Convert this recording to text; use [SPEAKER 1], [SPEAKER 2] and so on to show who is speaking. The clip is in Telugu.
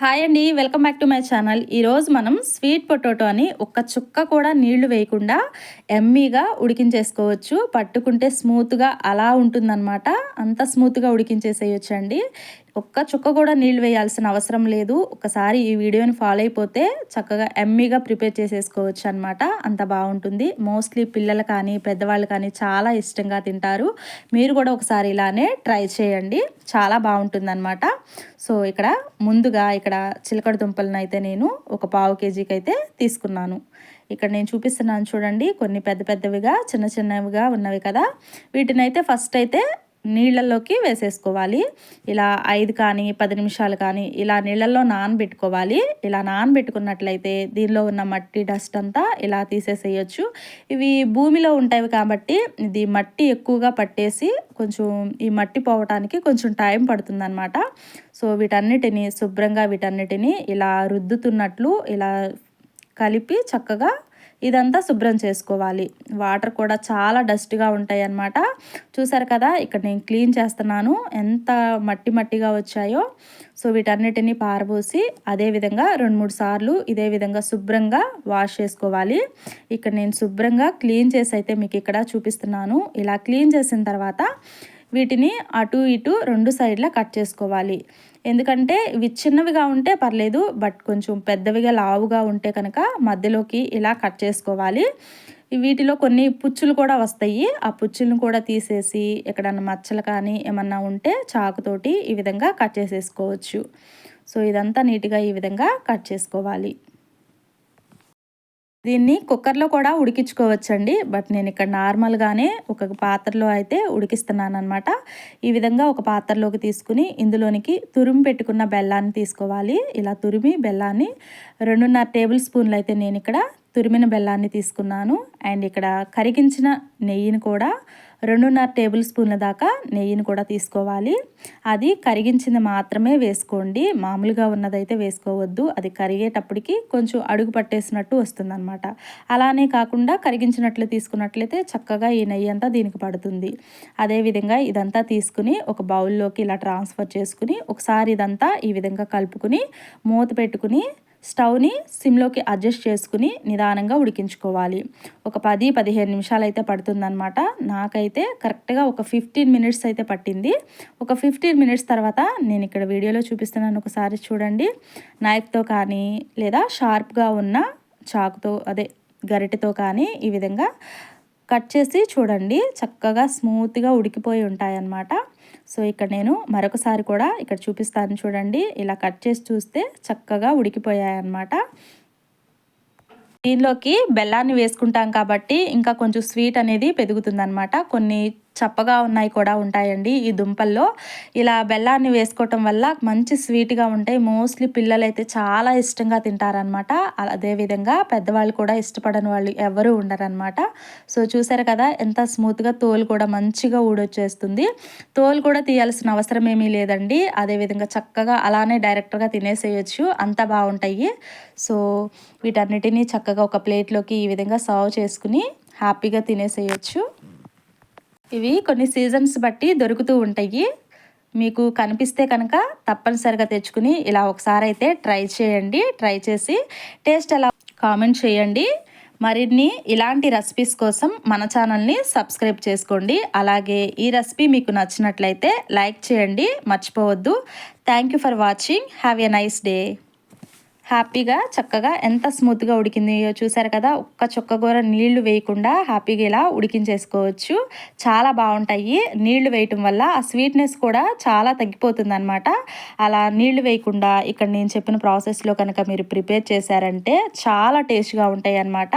[SPEAKER 1] హాయ్ అండి welcome back to my channel. ఈరోజు మనం స్వీట్ పొటాటో అని ఒక్క చుక్క కూడా నీళ్ళు వేయకుండా ఎమ్మీగా ఉడికించేసుకోవచ్చు. పట్టుకుంటే స్మూత్గా అలా ఉంటుందన్నమాట. అంత స్మూత్గా ఉడికించేసేయచ్చు అండి ఒక్క చుక్క కూడా నీళ్ళు వేయాల్సిన అవసరం లేదు. ఒకసారి ఈ వీడియోని ఫాలో అయిపోతే చక్కగా ఎమ్మీగా ప్రిపేర్ చేసేసుకోవచ్చు అనమాట అంత బాగుంటుంది. మోస్ట్లీ పిల్లలు కానీ పెద్దవాళ్ళు కానీ చాలా ఇష్టంగా తింటారు. మీరు కూడా ఒకసారి ఇలానే ట్రై చేయండి. చాలా బాగుంటుంది అనమాట సో ఇక్కడ ముందుగా ఇక్కడ చిలకడ దుంపలను అయితే నేను ఒక పావు కేజీకి అయితే తీసుకున్నాను. ఇక్కడ నేను చూపిస్తున్నాను చూడండి. కొన్ని పెద్ద పెద్దవిగా చిన్న చిన్నవిగా ఉన్నవి కదా. వీటిని అయితే ఫస్ట్ అయితే నీళ్ళల్లోకి వేసేసుకోవాలి. ఇలా ఐదు కానీ పది నిమిషాలు కానీ ఇలా నీళ్ళల్లో నానబెట్టుకోవాలి. ఇలా నానబెట్టుకున్నట్లయితే దీనిలో ఉన్న మట్టి డస్ట్ అంతా ఇలా తీసేసేయచ్చు. ఇవి భూమిలో ఉంటాయి కాబట్టి ఇది మట్టి ఎక్కువగా పట్టేసి కొంచెం ఈ మట్టి పోవటానికి కొంచెం టైం పడుతుందన్నమాట. సో వీటన్నిటిని శుభ్రంగా వీటన్నిటిని ఇలా రుద్దుతున్నట్లు ఇలా కలిపి చక్కగా ఇదంతా శుభ్రం చేసుకోవాలి. వాటర్ కూడా చాలా డస్ట్గా ఉంటాయి అన్నమాట చూసారు కదా ఇక్కడ నేను క్లీన్ చేస్తున్నాను. ఎంత మట్టి మట్టిగా వచ్చాయో. సో వీటన్నిటిని పారబోసి అదేవిధంగా రెండు మూడు సార్లు ఇదే విధంగా శుభ్రంగా వాష్ చేసుకోవాలి. ఇక్కడ నేను శుభ్రంగా క్లీన్ చేసి అయితే మీకు ఇక్కడ చూపిస్తున్నాను. ఇలా క్లీన్ చేసిన తర్వాత వీటిని అటు ఇటు రెండు సైడ్ల కట్ చేసుకోవాలి. ఎందుకంటే ఇవి చిన్నవిగా ఉంటే పర్లేదు బట్ కొంచెం పెద్దవిగా లావుగా ఉంటే కనుక మధ్యలోకి ఇలా కట్ చేసుకోవాలి. వీటిలో కొన్ని పుచ్చులు కూడా వస్తాయి. ఆ పుచ్చులను కూడా తీసేసి ఎక్కడన్నా మచ్చలు కానీ ఏమన్నా ఉంటే చాకుతోటి ఈ విధంగా కట్ చేసేసుకోవచ్చు. సో ఇదంతా నీట్గా ఈ విధంగా కట్ చేసుకోవాలి. దీన్ని కుక్కర్లో కూడా ఉడికించుకోవచ్చండి. బట్ నేను ఇక్కడ నార్మల్గానే ఒక పాత్రలో అయితే ఉడికిస్తున్నాను అనమాట ఈ విధంగా ఒక పాత్రలోకి తీసుకుని ఇందులోనికి తురిమి పెట్టుకున్న బెల్లాన్ని తీసుకోవాలి. ఇలా తురిమి బెల్లాన్ని రెండున్నర టేబుల్ స్పూన్లు అయితే నేను ఇక్కడ తురిమిన బెల్లాన్ని తీసుకున్నాను. అండ్ ఇక్కడ కరిగించిన నెయ్యిని కూడా రెండున్నర టేబుల్ స్పూన్ల దాకా నెయ్యిని కూడా తీసుకోవాలి. అది కరిగించింది మాత్రమే వేసుకోండి. మామూలుగా ఉన్నదైతే వేసుకోవద్దు. అది కరిగేటప్పటికి కొంచెం అడుగు పట్టేసినట్టు వస్తుందన్నమాట. అలానే కాకుండా కరిగించినట్లు తీసుకున్నట్లయితే చక్కగా ఈ నెయ్యి అంతా దీనికి పడుతుంది. అదేవిధంగా ఇదంతా తీసుకుని ఒక బౌల్లోకి ఇలా ట్రాన్స్ఫర్ చేసుకుని ఒకసారి ఇదంతా ఈ విధంగా కలుపుకుని మూత పెట్టుకుని స్టవ్ని సిమ్లోకి అడ్జస్ట్ చేసుకుని నిదానంగా ఉడికించుకోవాలి. ఒక పది పదిహేను నిమిషాలు అయితే పడుతుందనమాట నాకైతే కరెక్ట్గా ఒక ఫిఫ్టీన్ మినిట్స్ అయితే పట్టింది. ఒక ఫిఫ్టీన్ మినిట్స్ తర్వాత నేను ఇక్కడ వీడియోలో చూపిస్తున్నాను ఒకసారి చూడండి. నైఫ్తో కానీ లేదా షార్ప్గా ఉన్న చాకుతో అదే గరిటెతో కానీ ఈ విధంగా కట్ చేసి చూడండి. చక్కగా స్మూత్గా ఉడికిపోయి ఉంటాయన్నమాట. సో ఇక్కడ నేను మరొకసారి కూడా ఇక్కడ చూపిస్తాను చూడండి. ఇలా కట్ చేసి చూస్తే చక్కగా ఉడికిపోయాయి అన్నమాట దీనిలోకి బెల్లాన్ని వేసుకుంటాం కాబట్టి ఇంకా కొంచెం స్వీట్ అనేది పెరుగుతుందనమాట కొన్ని చప్పగా ఉన్నాయి కూడా ఉంటాయండి ఈ దుంపల్లో. ఇలా బెల్లాన్ని వేసుకోవటం వల్ల మంచి స్వీట్గా ఉంటాయి. మోస్ట్లీ పిల్లలు అయితే చాలా ఇష్టంగా తింటారనమాట అదేవిధంగా పెద్దవాళ్ళు కూడా ఇష్టపడని వాళ్ళు ఎవరు ఉండరనమాట సో చూసారు కదా ఎంత స్మూత్గా తోలు కూడా మంచిగా ఊడొచ్చేస్తుంది. తోలు కూడా తీయాల్సిన అవసరం ఏమీ లేదండి. అదేవిధంగా చక్కగా అలానే డైరెక్ట్గా తినేసేయచ్చు. అంత బాగుంటాయి. సో వీటన్నిటినీ చక్కగా ఒక ప్లేట్లోకి ఈ విధంగా సర్వ్ చేసుకుని హ్యాపీగా తినేసేయచ్చు. ఇవి కొన్ని సీజన్స్ బట్టి దొరుకుతూ ఉంటాయి. మీకు కనిపిస్తే కనుక తప్పనిసరిగా తెచ్చుకుని ఇలా ఒకసారి అయితే ట్రై చేయండి. ట్రై చేసి టేస్ట్ ఎలా కామెంట్ చేయండి. మరిన్ని ఇలాంటి రెసిపీస్ కోసం మన ఛానల్ని సబ్స్క్రైబ్ చేసుకోండి. అలాగే ఈ రెసిపీ మీకు నచ్చినట్లయితే లైక్ చేయండి. మర్చిపోవద్దు. Thank you for watching have a nice day హ్యాపీగా చక్కగా ఎంత స్మూత్గా ఉడికిందో చూసారు కదా ఒక్క చుక్క కూర నీళ్ళు వేయకుండా హ్యాపీగా ఇలా ఉడికించేసుకోవచ్చు. చాలా బాగుంటాయి. నీళ్ళు వేయటం వల్ల ఆ స్వీట్నెస్ కూడా చాలా తగ్గిపోతుంది అనమాట అలా నీళ్ళు వేయకుండా ఇక్కడ నేను చెప్పిన ప్రాసెస్లో కనుక మీరు ప్రిపేర్ చేశారంటే చాలా టేస్ట్గా ఉంటాయి అన్నమాట